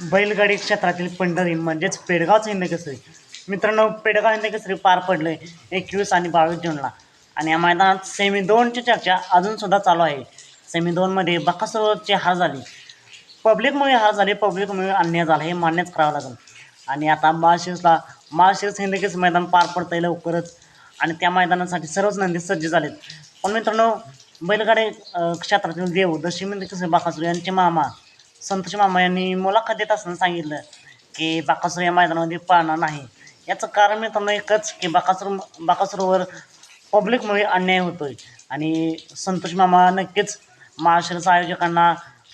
बैलगाडी क्षेत्रातील पंढरी म्हणजेच पेडगावचं हिंदकेसरी मित्रांनो पेडगाव हिंदकेसरी पार पडलं आहे एकवीस आणि बावीस जूनला. आणि या मैदानात सेमी दोनची चर्चा अजूनसुद्धा चालू आहे. सेमी दोनमध्ये बकासोरची हार झाली. पब्लिकमुळे हार झाली पब्लिकमुळे अन्याय झाला हे मान्यच करावं लागेल. आणि आता माळशिरसला माळशिरस हिंदकेस मैदान पार पडतं आहे लवकरच. आणि त्या मैदानासाठी सर्वच नंदी सज्ज झालेत. पण मित्रांनो बैलगाडी क्षेत्रातील देव दशमी कसं यांचे मामा संतोष मामा यांनी मुलाखत देत असताना सांगितलं की बाकासूर या मैदानामध्ये पाळणार नाही. याचं कारण मित्रांनो एकच की बाकासूर बाकासूरवर पब्लिकमुळे अन्याय होतोय. आणि संतोष मामा नक्कीच महाशिरस आयोजकांना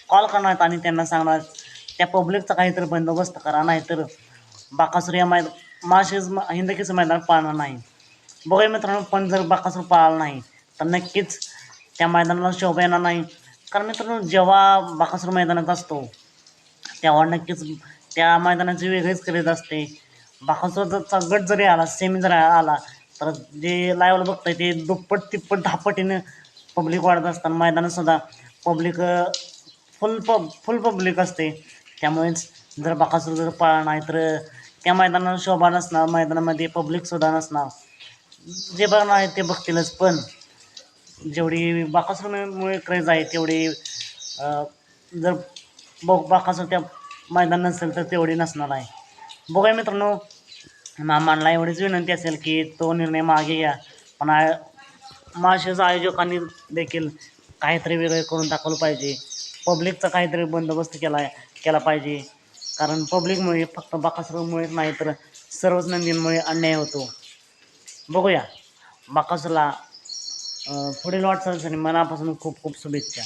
कॉल करणार आणि त्यांना सांगणार त्या पब्लिकचा काहीतरी बंदोबस्त करा नाही तर बाकासूर या मैद महाशिरस हिंदकीचं मैदान पाळणार नाही. बघूया मित्रांनो पण जर बाकासूर पाळला नाही तर नक्कीच त्या मैदानाला शोभा येणार नाही. कारण मित्रांनो जेव्हा बाकासूर मैदानात असतो तेव्हा नक्कीच त्या मैदानाची वेगळीच क्रेज असते. बाकासूरचा गट जरी आला सेमी जरी आला तर जे लाईव्हला बघताय ते दुप्पट तिप्पट धापटीनं पब्लिक वाढत असताना मैदानातसुद्धा पब्लिक फुल पब फुल पब्लिक असते. त्यामुळेच जर बाकासूर जर पाळला नाही तर त्या मैदानाला शोभा नसणार. मैदानामध्ये पब्लिकसुद्धा नसणार. जे बघणार आहे ते बघतीलच. पण जेवढी बाकासुरमुळे क्रेज आहे तेवढी जर बघ बाकासूर त्या मैदान नसेल तर तेवढी नसणार आहे. बघूया मित्रांनो मामांना एवढीच विनंती असेल की तो निर्णय मागे घ्या. पण आय माशेच आयोजकांनी देखील काहीतरी वेगळे करून दाखवलं पाहिजे. पब्लिकचा काहीतरी बंदोबस्त केला केला पाहिजे. कारण पब्लिकमुळे फक्त बाकासूरमुळेच नाही तर सर्वच नंदींमुळे अन्याय होतो. बघूया. बाकासूरला पुढील वाटचालीसाठी मनापासून खूप खूप शुभेच्छा.